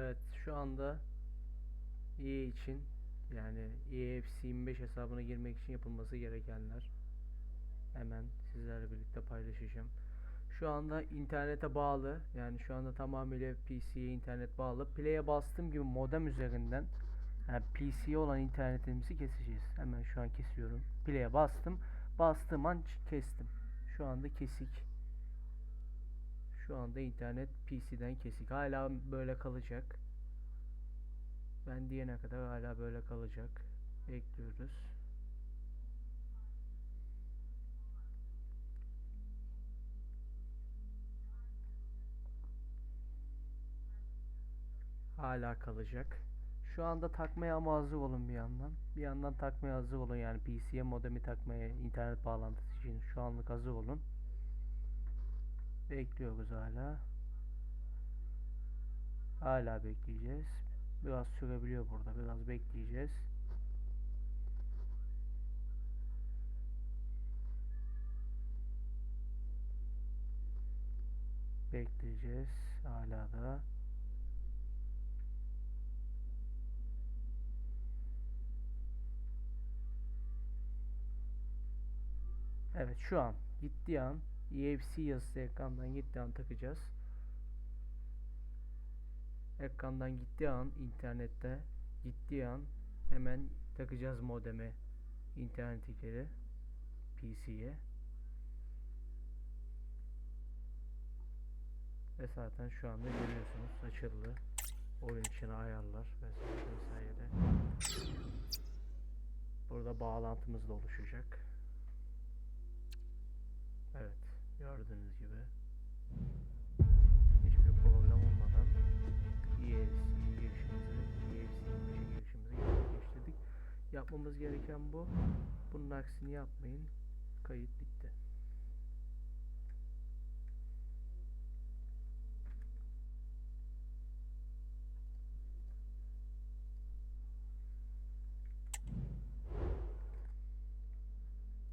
Evet şu anda EA için yani EAFC 25 hesabına girmek için yapılması gerekenler hemen sizlerle birlikte paylaşacağım. Şu anda internete bağlı yani şu anda tamamıyla PC'ye internet bağlı. Play'e bastığım gibi modem üzerinden yani PC'ye olan internetimizi keseceğiz. Hemen şu an kesiyorum. Play'e bastım. Bastığım an kestim. Şu anda kesik. Şu anda internet PC'den kesik. Hala böyle kalacak. Ben diyene kadar hala böyle kalacak. Bekliyoruz. Hala kalacak. Şu anda takmaya ama hazır olun bir yandan. Bir yandan takmaya hazır olun yani PC'ye modemi takmaya internet bağlantısı için şu anlık hazır olun. Bekliyoruz hala. Hala bekleyeceğiz. Biraz sürebiliyor burada. Biraz bekleyeceğiz. Bekleyeceğiz. Hala da. Evet şu an gittiği an EFC yazısı ekrandan gittiği an takacağız. Ekrandan gittiği an internette gittiği an hemen takacağız modemi interneti geri PC'ye. Ve zaten şu anda görüyorsunuz açıldı. Oyun içine ayarlar vesaire vesaire. Burada bağlantımız da oluşacak. Yapmamız gereken bu. Bunun aksini yapmayın. Kayıt.